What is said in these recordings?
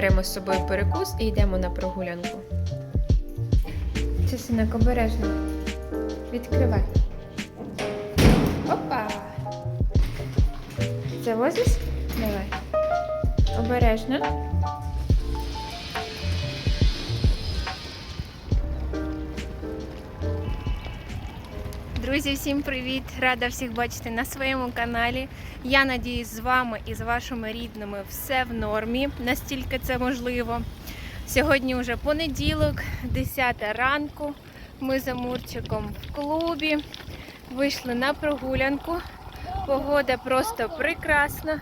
беремо з собою перекус і йдемо на прогулянку. Чесинок обережно. Відкривай. Опа! Завозиш? Давай. Обережно. Друзі, всім привіт! Рада всіх бачити на своєму каналі. Я надіюсь, з вами і з вашими рідними все в нормі, настільки це можливо. Сьогодні вже понеділок, 10 ранку. Ми з Амурчиком в клубі. Вийшли на прогулянку. Погода просто прекрасна.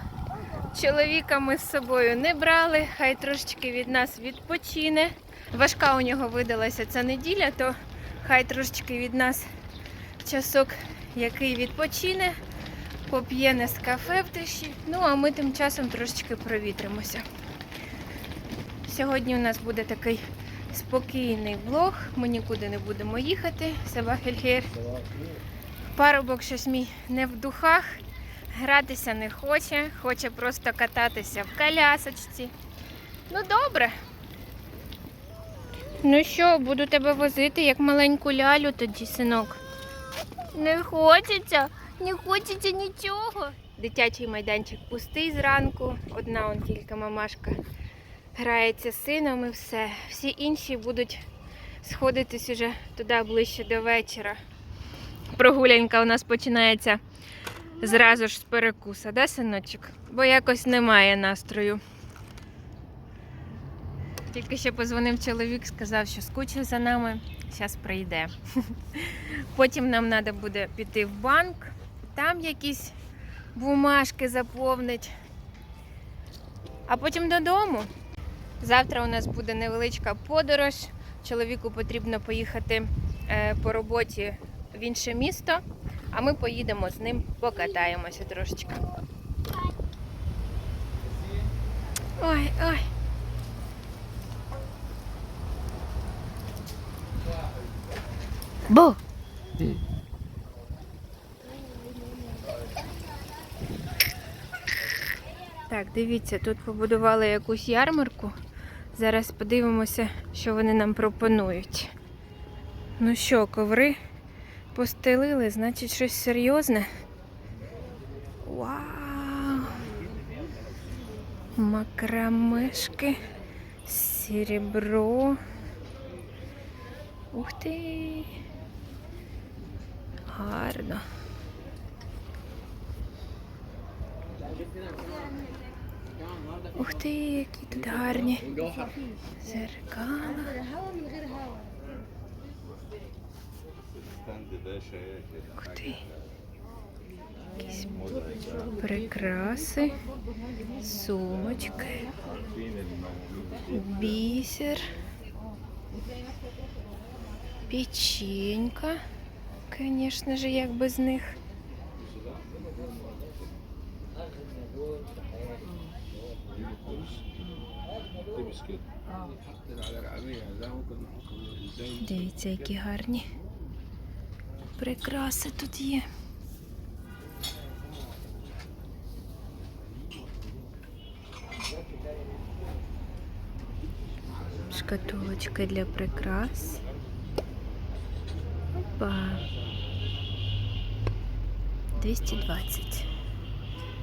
Чоловіка ми з собою не брали, хай трошечки від нас відпочине. Важка у нього видалася ця неділя, то хай трошечки від нас часок, який відпочине, поп'є не з кафе в тиші. Ну а ми тим часом трошечки провітримося. Сьогодні у нас буде такий спокійний влог. Ми нікуди не будемо їхати. Сабахельхер. Парубок щось мій не в духах, гратися не хоче, хоче просто кататися в колясочці. Ну добре. Ну що, буду тебе возити як маленьку лялю тоді, синок. Не хочеться, не хочеться нічого. Дитячий майданчик пустий зранку. Одна он тільки мамашка грається з сином і все. Всі інші будуть сходитись уже туди ближче до вечора. Прогулянка у нас починається зразу ж з перекуса, да, синочок? Бо якось немає настрою. Тільки що позвонив чоловік, сказав, що скучив за нами, зараз прийде. Потім нам треба буде піти в банк, там якісь бумажки заповнить. А потім додому. Завтра у нас буде невеличка подорож. Чоловіку потрібно поїхати е, по роботі в інше місто, а ми поїдемо з ним, покатаємося трошечки. Ой, ой. Бо! Так, дивіться, тут побудували якусь ярмарку. Зараз подивимося, що вони нам пропонують. Ну що, коври постелили, значить щось серйозне. Вау! Макрамешки, серебро. Ух ти! Гарно. Ух ти, які тут гарні. Зеркала. Ух ти. Якісь прикраси, сумочки, бісер, печенька. Звісно ж, як без них. Дивіться, які гарні прикраси тут є. Шкатулочка для прикрас. Опа. 220.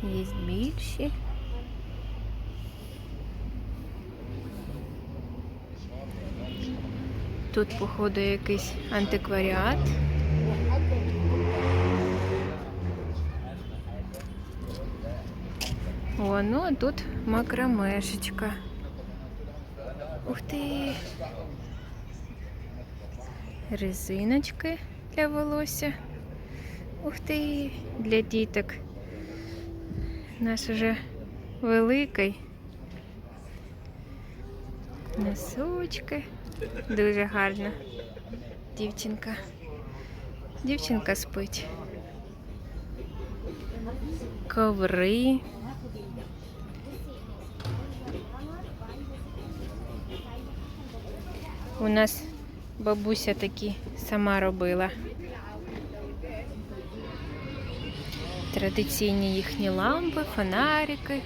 Є більші. Тут, походу, якийсь антикваріат. О, ну а тут макромешечка. Ух ти! Резиночки для волосся. Ух ти! Для діток. Наш уже великий. Носочки. Дуже гарна дівчинка. Дівчинка спить. Коври. У нас бабуся такі сама робила. Традиційні їхні лампи, фонарики.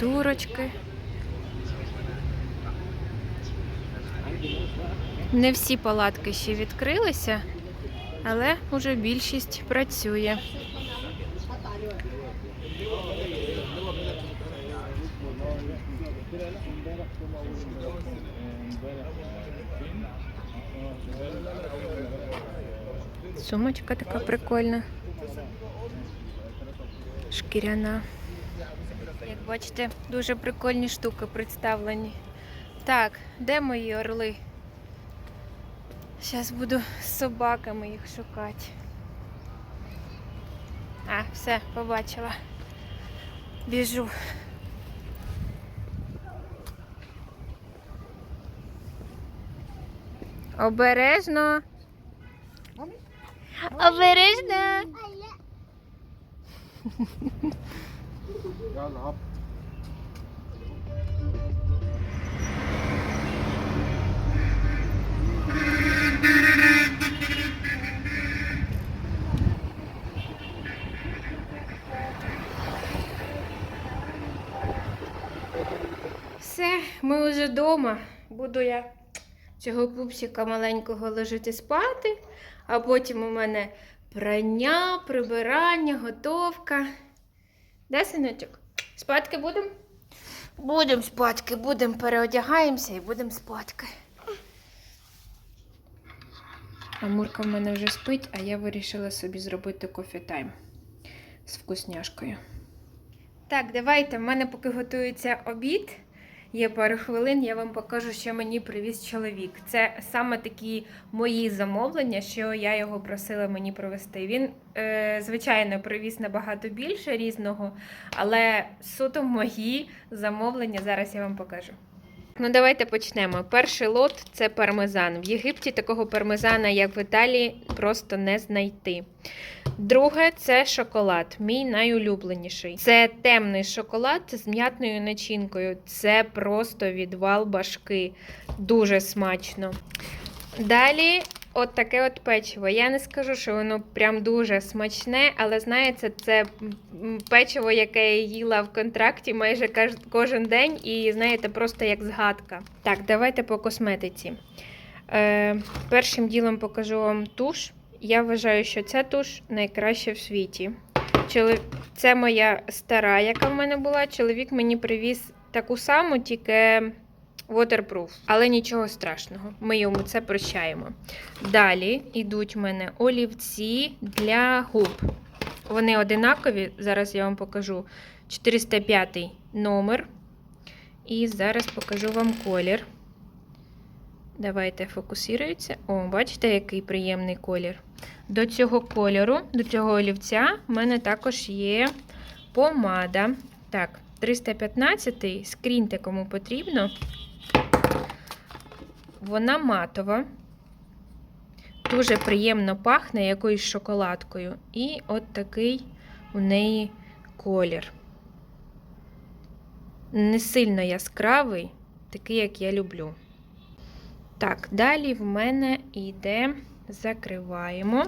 турочки. Не всі палатки ще відкрилися, але вже більшість працює. Сумочка така прикольна. Шкіряна. Як бачите, дуже прикольні штуки представлені. Так, де мої орли? Зараз буду з собаками їх шукати. А, все, побачила. Біжу. Обережно. Обережно. Gel hap. Все, ми вже вдома. Буду я цього пупсика маленького ложити спати, а потім у мене прання, прибирання, готовка. Де, синочок? Спадки будемо? Будемо спадки, будемо переодягаємося і будемо спадки. Амурка в мене вже спить, а я вирішила собі зробити кофі тайм з вкусняшкою. Так, давайте. В мене поки готується обід. Є пару хвилин, я вам покажу, що мені привіз чоловік. Це саме такі мої замовлення, що я його просила мені провести. Він, е, звичайно, привіз набагато більше різного, але суто мої замовлення зараз я вам покажу. Ну, давайте почнемо. Перший лот це пармезан. В Єгипті такого пармезана, як в Італії, просто не знайти. Друге це шоколад, мій найулюбленіший. Це темний шоколад з м'ятною начинкою. Це просто відвал башки. Дуже смачно. Далі, от таке от печиво. Я не скажу, що воно прям дуже смачне, але знаєте, це печиво, яке я їла в контракті майже кожен день, і знаєте, просто як згадка. Так, давайте по косметиці. Е, першим ділом покажу вам туш. Я вважаю, що ця туш найкраща в світі. Це моя стара, яка в мене була. Чоловік мені привіз таку саму, тільки waterproof. Але нічого страшного. Ми йому це прощаємо. Далі йдуть в мене олівці для губ. Вони одинакові. Зараз я вам покажу 405 номер. І зараз покажу вам колір. Давайте фокусується. О, бачите, який приємний колір. До цього кольору, до цього олівця, в мене також є помада. Так, 315-й, скріньте, кому потрібно. Вона матова. Дуже приємно пахне якоюсь шоколадкою. І от такий у неї колір. Не сильно яскравий, такий, як я люблю. Так, далі в мене йде, закриваємо.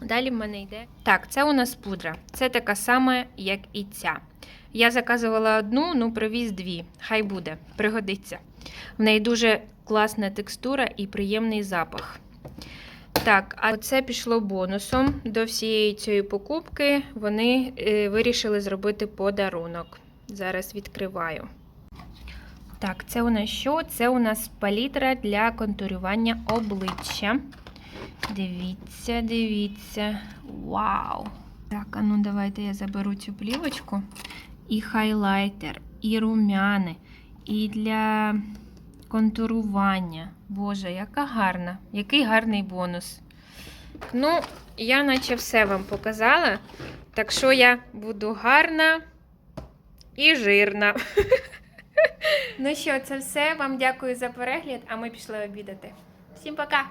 Далі в мене йде. Так, це у нас пудра. Це така сама, як і ця. Я заказувала одну, ну привіз дві. Хай буде, пригодиться. В неї дуже класна текстура і приємний запах. Так, а це пішло бонусом до всієї цієї покупки. Вони е, вирішили зробити подарунок. Зараз відкриваю. Так, це у нас що? Це у нас палітра для контурювання обличчя. Дивіться, дивіться. Вау! Так, а ну давайте я заберу цю плівочку. І хайлайтер, і румяни, і для контурування. Боже, яка гарна, який гарний бонус. Ну, я наче все вам показала. Так що я буду гарна і жирна. Ну що, це все. Вам дякую за перегляд, а ми пішли обідати. Всім пока!